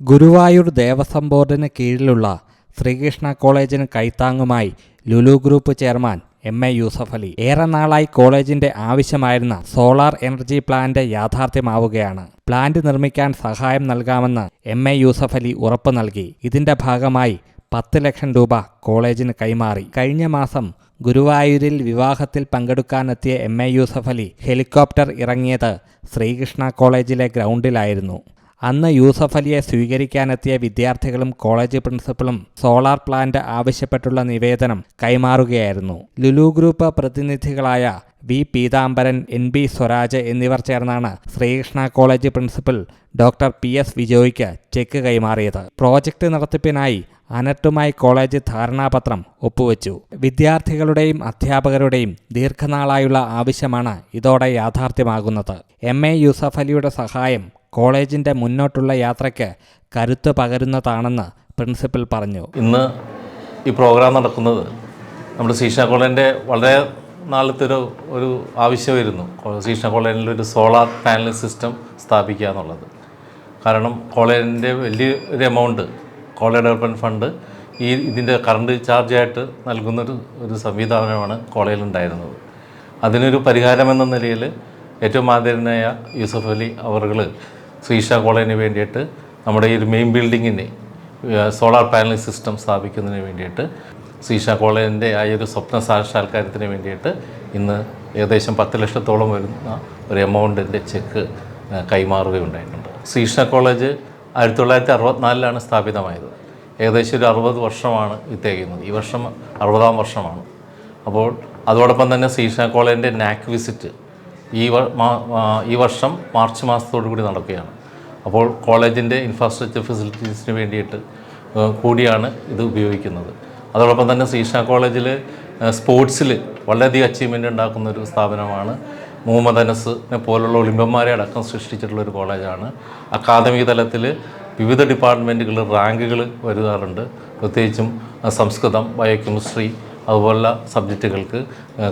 ഗുരുവായൂർ ദേവസ്വം ബോർഡിന് കീഴിലുള്ള ശ്രീകൃഷ്ണ കോളേജിന് കൈത്താങ്ങുമായി Lulu group chairman M A Yusuff Ali. ഏറെ നാളായി കോളേജിന്റെ ആവശ്യമായിരുന്ന സോളാർ എനർജി പ്ലാന്റ് യാഥാർത്ഥ്യമാവുകയാണ്. പ്ലാന്റ് നിർമ്മിക്കാൻ സഹായം നൽകാമെന്ന് എം എ യൂസഫ് അലി ഉറപ്പു നൽകി. ഇതിന്റെ ഭാഗമായി പത്ത് ലക്ഷം രൂപ കോളേജിന് കൈമാറി. കഴിഞ്ഞ മാസം ഗുരുവായൂരിൽ വിവാഹത്തിൽ പങ്കെടുക്കാനെത്തിയ M A Yusuff Ali helicopter ഇറങ്ങിയത് ശ്രീകൃഷ്ണ കോളേജിലെ ഗ്രൗണ്ടിലായിരുന്നു. അന്ന് യൂസഫ് അലിയെ സ്വീകരിക്കാനെത്തിയ വിദ്യാർത്ഥികളും കോളേജ് പ്രിൻസിപ്പലും സോളാർ പ്ലാന്റ് ആവശ്യപ്പെട്ടുള്ള നിവേദനം കൈമാറുകയായിരുന്നു. Lulu group പ്രതിനിധികളായ V Peethambaran N B Swaraj എന്നിവർ ചേർന്നാണ് Sreekrishna college principal doctor P. S. വിജോയ്ക്ക് cheque കൈമാറിയത്. പ്രോജക്റ്റ് നടത്തിപ്പിനായി അനട്ടുമായി കോളേജ് ധാരണാപത്രം ഒപ്പുവെച്ചു. വിദ്യാർത്ഥികളുടെയും അധ്യാപകരുടെയും ദീർഘനാളായുള്ള ആവശ്യമാണ് ഇതോടെ യാഥാർത്ഥ്യമാകുന്നത്. എം. എ. യൂസഫ് അലിയുടെ സഹായം കോളേജിന്റെ മുന്നോട്ടുള്ള യാത്രയ്ക്ക് കരുത്ത് പകരുന്നതാണെന്ന് പ്രിൻസിപ്പൽ പറഞ്ഞു. ഇന്ന് ഈ പ്രോഗ്രാം നടക്കുന്നത് നമ്മുടെ ശ്രീകൃഷ്ണ കോളേജിന്റെ വളരെ നാളത്തെ ഒരു ഒരു ആവശ്യമായിരുന്നു. കോ- കോളേജിൽ ഒരു സോളാർ പാനൽ സിസ്റ്റം സ്ഥാപിക്കുക എന്നുള്ളത്. കാരണം കോളേജിന്റെ വലിയൊരു എമൗണ്ട് കോളേജ് ഡെവലപ്മെന്റ് ഫണ്ട് ഈ ഇതിന്റെ കറണ്ട് ചാർജായിട്ട് നൽകുന്നൊരു ഒരു സംവിധാനമാണ് കോളേജിലുണ്ടായിരുന്നത് അതിനൊരു പരിഹാരമെന്ന നിലയിൽ ഏറ്റവും ആദരനായ യൂസഫ് അലി അവറുകൾ ശ്രീഷ കോളേജിന് വേണ്ടിയിട്ട് നമ്മുടെ ഈ ഒരു മെയിൻ ബിൽഡിങ്ങിന് സോളാർ പാനൽ സിസ്റ്റം സ്ഥാപിക്കുന്നതിന് വേണ്ടിയിട്ട് ശ്രീഷ കോളേജിന്റെ ആ ഒരു സ്വപ്ന സാക്ഷാത്കാരത്തിന് വേണ്ടിയിട്ട് ഇന്ന് ഏകദേശം പത്ത് ലക്ഷത്തോളം വരുന്ന ഒരു എമൗണ്ടിന്റെ ചെക്ക് കൈമാറുകയുണ്ടായിട്ടുണ്ട്. ശ്രീഷ കോളേജ് ആയിരത്തി തൊള്ളായിരത്തി അറുപത്തിനാലിലാണ് സ്ഥാപിതമായത്. ഏകദേശം ഒരു അറുപത് വർഷമാണ് ഇത് തികയുന്നത് ഈ വർഷം അറുപതാം വർഷമാണ്. അപ്പോൾ അതോടൊപ്പം തന്നെ ശ്രീഷ കോളേജിന്റെ നാക് വിസിറ്റ് ഈ ഈ വർഷം മാർച്ച് മാസത്തോടു കൂടി നടക്കുകയാണ്. അപ്പോൾ കോളേജിന്റെ ഇൻഫ്രാസ്ട്രക്ചർ ഫെസിലിറ്റീസിന് വേണ്ടിയിട്ട് കൂടിയാണ് ഇത് ഉപയോഗിക്കുന്നത്. അതോടൊപ്പം തന്നെ ശ്രീഷ കോളേജിൽ സ്പോർട്സിൽ വളരെയധികം അച്ചീവ്മെന്റ് ഉണ്ടാക്കുന്ന ഒരു സ്ഥാപനമാണ് മുഹമ്മദ് അനസിനെ പോലുള്ള ഒളിമ്പന്മാരെ അടക്കം സൃഷ്ടിച്ചിട്ടുള്ള ഒരു കോളേജാണ്. അക്കാദമിക തലത്തിൽ വിവിധ ഡിപ്പാർട്ട്മെന്റുകളിൽ റാങ്കുകൾ വരുതാറുണ്ട് പ്രത്യേകിച്ചും സംസ്കൃതം ബയോകെമിസ്ട്രി അതുപോലുള്ള സബ്ജക്റ്റുകൾക്ക്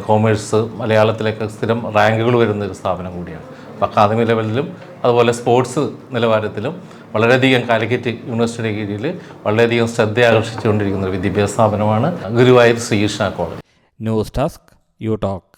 കോമേഴ്സ് മലയാളത്തിലൊക്കെ സ്ഥിരം റാങ്കുകൾ വരുന്ന ഒരു സ്ഥാപനം കൂടിയാണ്. അപ്പോൾ അക്കാദമി ലെവലിലും അതുപോലെ സ്പോർട്സ് നിലവാരത്തിലും വളരെയധികം കാലിക്കറ്റ് യൂണിവേഴ്സിറ്റിയുടെ കീഴിൽ വളരെയധികം ശ്രദ്ധ ആകർഷിച്ചുകൊണ്ടിരിക്കുന്ന ഒരു വിദ്യാഭ്യാസ സ്ഥാപനമാണ് Guruvayur Sreekrishna college. News desk U talk.